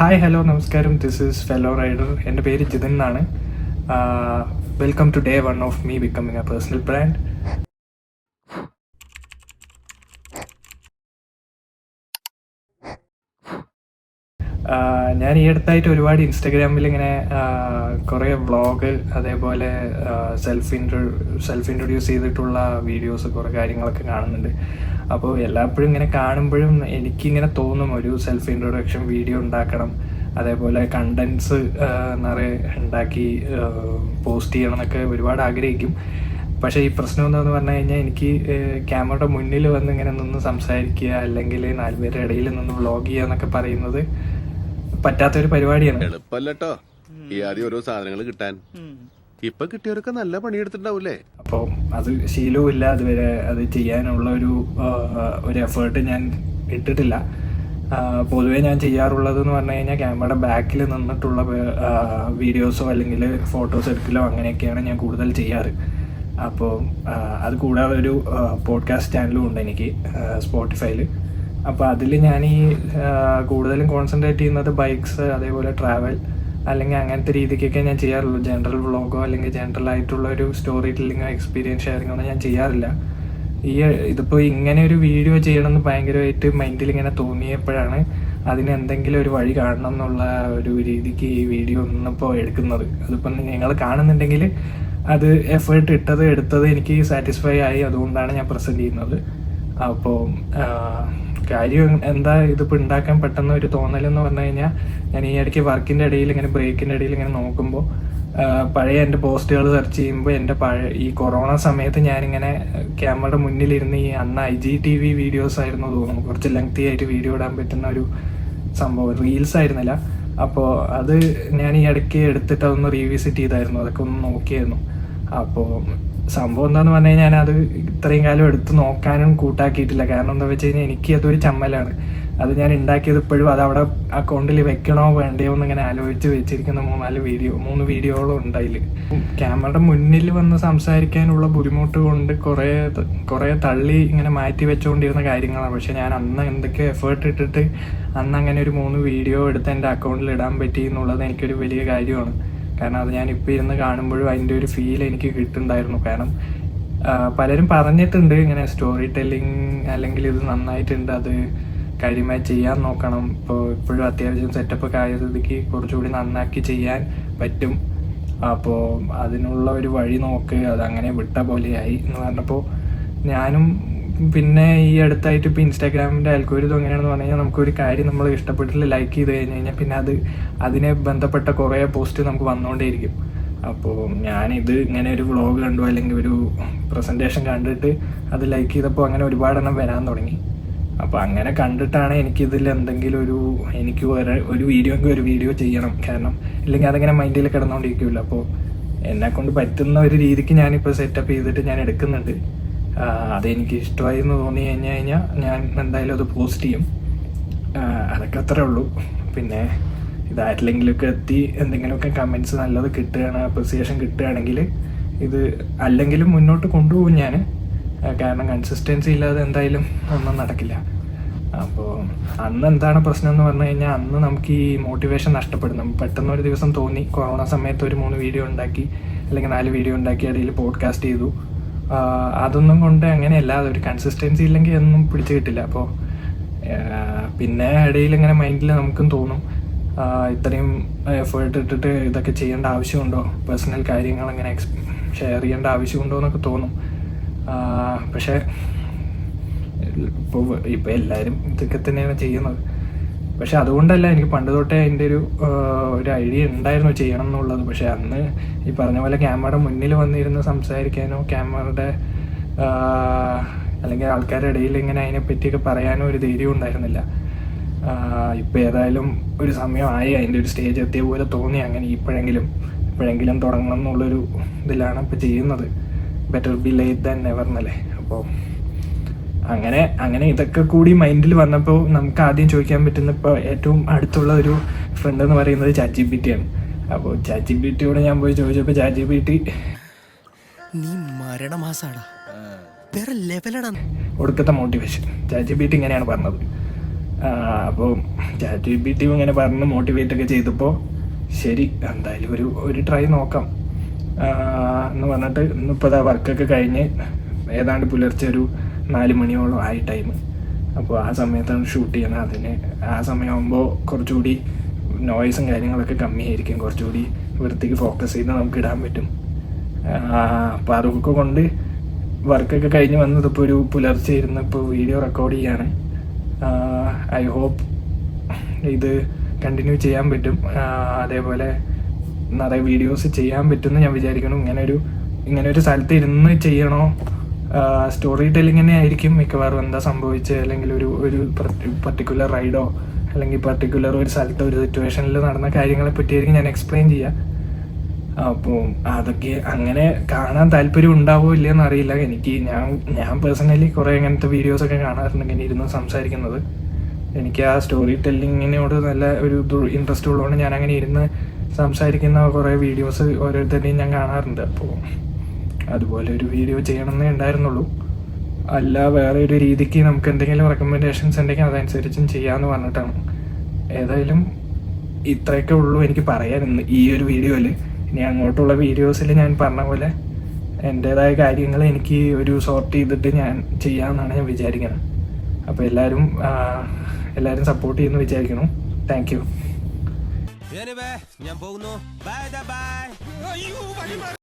Hi hello നമസ്കാരം. This is fellow rider എന്റെ പേര് ജിതിൻ എന്നാണ്. Welcome to day one of me becoming a personal brand ഞാൻ ഈ അടുത്തായിട്ട് ഒരുപാട് ഇൻസ്റ്റഗ്രാമിൽ ഇങ്ങനെ കുറേ വ്ളോഗ് അതേപോലെ സെൽഫ് ഇൻട്രോ സെൽഫ് ഇൻട്രൊഡ്യൂസ് ചെയ്തിട്ടുള്ള വീഡിയോസ് കുറേ കാര്യങ്ങളൊക്കെ കാണുന്നുണ്ട്. അപ്പോൾ എല്ലാപ്പോഴും ഇങ്ങനെ കാണുമ്പോഴും എനിക്കിങ്ങനെ തോന്നും ഒരു സെൽഫ് ഇൻട്രൊഡക്ഷൻ വീഡിയോ ഉണ്ടാക്കണം. അതേപോലെ കണ്ടൻസ് നിറയെ ഉണ്ടാക്കി പോസ്റ്റ് ചെയ്യണം എന്നൊക്കെ ഒരുപാട് ആഗ്രഹിക്കും. പക്ഷേ ഈ പ്രശ്നം എന്താണെന്ന് പറഞ്ഞു കഴിഞ്ഞാൽ എനിക്ക് ക്യാമറയുടെ മുന്നിൽ വന്ന് ഇങ്ങനെ നിന്ന് സംസാരിക്കുക അല്ലെങ്കിൽ നാലുപേരുടെ ഇടയിൽ നിന്ന് വ്ളോഗ് ചെയ്യുക എന്നൊക്കെ പറയുന്നത് പറ്റാത്തൊരു പരിപാടിയാണ്. എളുപ്പല്ലോ ഈ ആദ്യം ഓരോ സാധനങ്ങൾ കിട്ടാൻ. ഇപ്പൊ കിട്ടിയവർക്ക് നല്ല പണിയെടുത്തിട്ടുണ്ടാവൂലേ അപ്പോൾ അത് ശീലവും ഇല്ല അതുവരെ അത് ചെയ്യാനുള്ള ഒരു ഒരു എഫേർട്ട് ഞാൻ ഇട്ടിട്ടില്ല. പൊതുവെ ഞാൻ ചെയ്യാറുള്ളത് എന്ന് പറഞ്ഞു കഴിഞ്ഞാൽ ക്യാമറയുടെ ബാക്കിൽ നിന്നിട്ടുള്ള വീഡിയോസോ അല്ലെങ്കിൽ ഫോട്ടോസ് എടുക്കലോ അങ്ങനെയൊക്കെയാണ് ഞാൻ കൂടുതൽ ചെയ്യാറ്. അപ്പോൾ അത് കൂടാതെ ഒരു പോഡ്കാസ്റ്റ് ചാനലും ഉണ്ട് എനിക്ക് സ്പോട്ടിഫൈയിൽ അപ്പോൾ അതിൽ ഞാൻ ഈ കൂടുതലും കോൺസെൻട്രേറ്റ് ചെയ്യുന്നത് ബൈക്സ് അതേപോലെ ട്രാവൽ അല്ലെങ്കിൽ അങ്ങനത്തെ രീതിക്കൊക്കെ ഞാൻ ചെയ്യാറുള്ളൂ. ജനറൽ വ്ളോഗോ അല്ലെങ്കിൽ ജനറൽ ആയിട്ടുള്ള ഒരു സ്റ്റോറി ടെല്ലിങ്ങോ എക്സ്പീരിയൻസ് ഷെയറിങ്ങോ ഒന്നും ഞാൻ ചെയ്യാറില്ല. ഈ ഇതിപ്പോൾ ഇങ്ങനെ ഒരു വീഡിയോ ചെയ്യണമെന്ന് ഭയങ്കരമായിട്ട് മൈൻഡിൽ ഇങ്ങനെ തോന്നിയപ്പോഴാണ് അതിന് എന്തെങ്കിലും ഒരു വഴി കാണണം എന്നുള്ള ഒരു രീതിക്ക് ഈ വീഡിയോ ഒന്നിപ്പോൾ എടുക്കുന്നത്. അതിപ്പം നിങ്ങൾ കാണുന്നുണ്ടെങ്കിൽ അത് എഫേർട്ട് ഇട്ടത് എടുത്തത് എനിക്ക് സാറ്റിസ്ഫൈ ആയി. അതുകൊണ്ടാണ് ഞാൻ പ്രസന്റ് ചെയ്യുന്നത്. അപ്പോൾ കാര്യം എന്താ ഇതിപ്പോൾ ഉണ്ടാക്കാൻ പെട്ടെന്ന് ഒരു തോന്നലെന്ന് പറഞ്ഞു കഴിഞ്ഞാൽ ഞാൻ ഈ ഇടയ്ക്ക് വർക്കിന്റെ ഇടയിൽ ഇങ്ങനെ ബ്രേക്കിന്റെ ഇടയിൽ ഇങ്ങനെ നോക്കുമ്പോൾ പഴയ എന്റെ പോസ്റ്റുകൾ സെർച്ച് ചെയ്യുമ്പോൾ എന്റെ പഴയ ഈ കൊറോണ സമയത്ത് ഞാനിങ്ങനെ ക്യാമറയുടെ മുന്നിലിരുന്ന് ഈ അന്ന് I G T V videos ആയിരുന്നു തോന്നുന്നു. കുറച്ച് ലെങ്തി ആയിട്ട് വീഡിയോ ഇടാൻ പറ്റുന്ന ഒരു സംഭവം. റീൽസ് ആയിരുന്നില്ല. അപ്പോൾ അത് ഞാൻ ഈ ഇടയ്ക്ക് എടുത്തിട്ട് അതൊന്ന് റീവിസിറ്റ് ചെയ്തായിരുന്നു. അതൊക്കെ ഒന്ന് നോക്കിയായിരുന്നു. അപ്പോൾ സംഭവം എന്താന്ന് പറഞ്ഞു കഴിഞ്ഞാൽ അത് ഇത്രയും കാലം എടുത്തു നോക്കാനും കൂട്ടാക്കിയിട്ടില്ല. കാരണം എന്താ വെച്ച് കഴിഞ്ഞാൽ എനിക്ക് അതൊരു ചമ്മലാണ്. അത് ഞാൻ ഉണ്ടാക്കിയത് ഇപ്പോഴും അത് അവിടെ അക്കൗണ്ടിൽ വെക്കണോ വേണ്ടയോ എന്ന് ഇങ്ങനെ ആലോചിച്ച് വെച്ചിരിക്കുന്ന മൂന്നാൽ വീഡിയോ മൂന്ന് വീഡിയോകളും ഉണ്ടായില്ല ക്യാമറയുടെ മുന്നിൽ വന്ന് സംസാരിക്കാനുള്ള ബുദ്ധിമുട്ട് കൊണ്ട് കുറേ കുറേ തള്ളി ഇങ്ങനെ മാറ്റി വെച്ചുകൊണ്ടിരുന്ന കാര്യങ്ങളാണ്. പക്ഷെ ഞാൻ അന്ന് എന്തൊക്കെ എഫേർട്ട് ഇട്ടിട്ട് അന്ന് അങ്ങനെ ഒരു മൂന്ന് വീഡിയോ എടുത്ത് എന്റെ അക്കൗണ്ടിൽ ഇടാൻ പറ്റി എന്നുള്ളത് എനിക്കൊരു വലിയ കാര്യമാണ്. കാരണം അത് ഞാൻ ഇരുന്ന് കാണുമ്പോഴും അതിന്റെ ഒരു ഫീൽ എനിക്ക് കിട്ടുന്നുണ്ടായിരുന്നു. കാരണം പലരും പറഞ്ഞിട്ടുണ്ട് ഇങ്ങനെ സ്റ്റോറി ടെല്ലിങ് അല്ലെങ്കിൽ ഇത് നന്നായിട്ടുണ്ട് അത് കാര്യമായി ചെയ്യാൻ നോക്കണം. ഇപ്പോൾ ഇപ്പോഴും അത്യാവശ്യം സെറ്റപ്പ് ഒക്കെ കുറച്ചുകൂടി നന്നാക്കി ചെയ്യാൻ പറ്റും. അപ്പോൾ അതിനുള്ള ഒരു വഴി നോക്ക് അത് അങ്ങനെ വിട്ട പോലെയായി എന്ന് പറഞ്ഞപ്പോൾ ഞാനും പിന്നെ ഈ അടുത്തായിട്ട് ഇപ്പോൾ ഇൻസ്റ്റാഗ്രാമിന്റെ അൽഗോരിതം എങ്ങനെയാണെന്ന് പറഞ്ഞു കഴിഞ്ഞാൽ നമുക്കൊരു കാര്യം നമ്മൾ ഇഷ്ടപ്പെട്ടില്ല ലൈക്ക് ചെയ്ത് കഴിഞ്ഞ് കഴിഞ്ഞാൽ പിന്നെ അത് അതിനെ ബന്ധപ്പെട്ട കുറേ പോസ്റ്റ് നമുക്ക് വന്നുകൊണ്ടേയിരിക്കും അപ്പോൾ ഞാനിത് ഇങ്ങനെ ഒരു വ്ളോഗ് കണ്ടു അല്ലെങ്കിൽ ഒരു പ്രസന്റേഷൻ കണ്ടിട്ട് അത് ലൈക്ക് ചെയ്തപ്പോൾ അങ്ങനെ ഒരുപാടെണ്ണം വരാൻ തുടങ്ങി. അപ്പോൾ അങ്ങനെ കണ്ടിട്ടാണ് എനിക്കിതിൽ എന്തെങ്കിലും ഒരു എനിക്ക് വേറെ ഒരു വീഡിയോ എങ്കിൽ ഒരു വീഡിയോ ചെയ്യണം. കാരണം ഇല്ലെങ്കിൽ അതങ്ങനെ മൈൻഡിൽ കിടന്നുകൊണ്ടിരിക്കുമല്ലോ അപ്പോൾ എന്നെ കൊണ്ട് പറ്റുന്ന ഒരു രീതിക്ക് ഞാനിപ്പോൾ സെറ്റപ്പ് ചെയ്തിട്ട് ഞാൻ എടുക്കുന്നുണ്ട്. അതെനിക്ക് ഇഷ്ടമായി എന്ന് തോന്നി കഴിഞ്ഞ് കഴിഞ്ഞാൽ ഞാൻ എന്തായാലും അത് പോസ്റ്റ് ചെയ്യും. അതൊക്കെ അത്രേ ഉള്ളൂ. പിന്നെ ഇതായിട്ടില്ലെങ്കിലൊക്കെ എത്തി എന്തെങ്കിലുമൊക്കെ കമൻസ് നല്ലത് കിട്ടുകയാണ് അപ്രിസിയേഷൻ കിട്ടുകയാണെങ്കിൽ ഇത് അല്ലെങ്കിലും മുന്നോട്ട് കൊണ്ടുപോകും ഞാൻ. കാരണം കൺസിസ്റ്റൻസി ഇല്ലാതെ എന്തായാലും ഒന്നും നടക്കില്ല. അപ്പോൾ അന്ന് എന്താണ് പ്രശ്നം എന്ന് പറഞ്ഞു കഴിഞ്ഞാൽ അന്ന് നമുക്ക് ഈ മോട്ടിവേഷൻ നഷ്ടപ്പെടും പെട്ടെന്ന് ഒരു ദിവസം തോന്നി. കൊറോണ സമയത്ത് ഒരു മൂന്ന് വീഡിയോ ഉണ്ടാക്കി അല്ലെങ്കിൽ നാല് വീഡിയോ ഉണ്ടാക്കി അതിൽ പോഡ്കാസ്റ്റ് ചെയ്തു. അതൊന്നും കൊണ്ട് അങ്ങനെയല്ല അതൊരു കൺസിസ്റ്റൻസി ഇല്ലെങ്കിൽ ഒന്നും പിടിച്ചു കിട്ടില്ല. അപ്പോൾ പിന്നെ ഇടയിൽ ഇങ്ങനെ മൈൻഡിൽ നമുക്കും തോന്നും ഇത്രയും എഫേർട്ട് ഇട്ടിട്ട് ഇതൊക്കെ ചെയ്യേണ്ട ആവശ്യമുണ്ടോ? പേഴ്സണൽ കാര്യങ്ങൾ അങ്ങനെ ഷെയർ ചെയ്യേണ്ട ആവശ്യമുണ്ടോ എന്നൊക്കെ തോന്നും. പക്ഷേ ഇപ്പോൾ ഇപ്പോൾ എല്ലാവരും ഇതൊക്കെ തന്നെയാണ് ചെയ്യുന്നത്. പക്ഷെ അതുകൊണ്ടല്ല എനിക്ക് പണ്ട് തൊട്ടേ അതിന്റെ ഒരു ഒരു ഐഡിയ ഉണ്ടായിരുന്നു ചെയ്യണം എന്നുള്ളത്. പക്ഷെ അന്ന് ഈ പറഞ്ഞ പോലെ ക്യാമറയുടെ മുന്നിൽ വന്നിരുന്ന് സംസാരിക്കാനോ ക്യാമറയുടെ അല്ലെങ്കിൽ ആൾക്കാരുടെ ഇടയിൽ ഇങ്ങനെ അതിനെപ്പറ്റിയൊക്കെ പറയാനോ ഒരു ധൈര്യം ഉണ്ടായിരുന്നില്ല. ഇപ്പം ഏതായാലും ഒരു സമയമായി അതിന്റെ ഒരു സ്റ്റേജ് എത്തിയ പോലെ തോന്നി അങ്ങനെ ഇപ്പോഴെങ്കിലും. ഇപ്പോഴെങ്കിലും തുടങ്ങണം എന്നുള്ളൊരു ഇതിലാണ് ഇപ്പം ചെയ്യുന്നത്. Better be late than never എന്നല്ലേ? അപ്പോൾ അങ്ങനെ അങ്ങനെ ഇതൊക്കെ കൂടി മൈൻഡിൽ വന്നപ്പോൾ നമുക്ക് ആദ്യം ചോദിക്കാൻ പറ്റുന്ന ഇപ്പോൾ ഏറ്റവും അടുത്തുള്ള ഒരു ഫ്രണ്ട് എന്ന് പറയുന്നത് ചാറ്റ് ജി പി ടി ആണ്. അപ്പോൾ ചാറ്റ് ജി പി ടിയോട് ഞാൻ പോയി ചോദിച്ചപ്പോൾ ചാറ്റ് ജി പി ടി നീ മരണമാസാടാ. വേറെ ലെവലാണ് ഒടുക്കത്തെ motivation chat G P T ഇങ്ങനെയാണ് പറഞ്ഞത്. അപ്പോൾ ചാറ്റ് ജി പി ടി ഇങ്ങനെ പറഞ്ഞ് മോട്ടിവേറ്റ് ഒക്കെ ചെയ്തപ്പോൾ ശരി എന്തായാലും ഒരു ഒരു ട്രൈ നോക്കാം. എന്ന് പറഞ്ഞിട്ട് ഇന്നിപ്പോൾ അതാ വർക്കൊക്കെ കഴിഞ്ഞ് ഏതാണ്ട് പുലർച്ചെ ഒരു നാല് മണിയോളം ആയി ടൈം അപ്പോൾ ആ സമയത്താണ് ഷൂട്ട് ചെയ്യുന്നത്. അതിന് ആ സമയമാകുമ്പോൾ കുറച്ചുകൂടി നോയ്സും കാര്യങ്ങളൊക്കെ കമ്മിയായിരിക്കും. കുറച്ചുകൂടി വൃത്തിക്ക് ഫോക്കസ് ചെയ്ത് നമുക്ക് ഇടാൻ പറ്റും. അപ്പോൾ അതൊക്കെ കൊണ്ട് വർക്കൊക്കെ കഴിഞ്ഞ് വന്നത് ഇപ്പോൾ ഒരു പുലർച്ചെ ഇരുന്ന് ഇപ്പോൾ വീഡിയോ റെക്കോർഡ് ചെയ്യാണ് ഐ ഹോപ്പ് ഇത് കണ്ടിന്യൂ ചെയ്യാൻ പറ്റും. അതേപോലെ നിറയെ വീഡിയോസ് ചെയ്യാൻ പറ്റുമെന്ന് ഞാൻ വിചാരിക്കണം ഇങ്ങനെ ഒരു ഇങ്ങനെ ഒരു സ്ഥലത്ത് ഇരുന്ന് ചെയ്യണോ സ്റ്റോറി ടെല്ലിങ്ങിനെ ആയിരിക്കും. മിക്കവാറും എന്താ സംഭവിച്ചത് അല്ലെങ്കിൽ ഒരു ഒരു പർട്ടിക്കുലർ റൈഡോ അല്ലെങ്കിൽ പർട്ടിക്കുലർ ഒരു സ്ഥലത്ത് ഒരു സിറ്റുവേഷനിൽ നടന്ന കാര്യങ്ങളെ പറ്റിയായിരിക്കും ഞാൻ എക്സ്പ്ലെയിൻ ചെയ്യുക അപ്പോൾ അതൊക്കെ അങ്ങനെ കാണാൻ താല്പര്യം ഉണ്ടാവോ ഇല്ലയെന്ന് അറിയില്ല. എനിക്ക് ഞാൻ ഞാൻ പേഴ്സണലി കുറേ അങ്ങനത്തെ വീഡിയോസൊക്കെ കാണാറുണ്ട് ഇങ്ങനെ ഇരുന്ന് സംസാരിക്കുന്നത്. എനിക്ക് ആ സ്റ്റോറി ടെല്ലിങ്ങിനോട് നല്ല ഒരു ഇൻട്രസ്റ്റ് ഉള്ളതുകൊണ്ട് ഞാൻ അങ്ങനെ ഇരുന്ന് സംസാരിക്കുന്ന കുറേ വീഡിയോസ് ഓരോരുത്തരുടെയും ഞാൻ കാണാറുണ്ട്. അപ്പോൾ അതുപോലെ ഒരു വീഡിയോ ചെയ്യണമെന്നേ ഉണ്ടായിരുന്നുള്ളൂ. അല്ല വേറെ ഒരു രീതിക്ക് നമുക്ക് എന്തെങ്കിലും റെക്കമെൻഡേഷൻസ് ഉണ്ടെങ്കിൽ അതനുസരിച്ചും ചെയ്യാമെന്ന് പറഞ്ഞിട്ടാണ്. ഏതായാലും ഇത്രയൊക്കെ ഉള്ളൂ എനിക്ക് പറയാൻ ഇന്ന് ഈ ഒരു വീഡിയോയിൽ ഇനി അങ്ങോട്ടുള്ള വീഡിയോസിൽ ഞാൻ പറഞ്ഞ പോലെ എന്റേതായ കാര്യങ്ങൾ എനിക്ക് ഒരു സോർട്ട് ചെയ്തിട്ട് ഞാൻ ചെയ്യാമെന്നാണ് ഞാൻ വിചാരിക്കുന്നത് അപ്പോൾ എല്ലാവരും എല്ലാവരും സപ്പോർട്ട് ചെയ്യുമെന്ന് വിചാരിക്കുന്നു. താങ്ക് യു ഞാൻ പോകുന്നു. Bye bye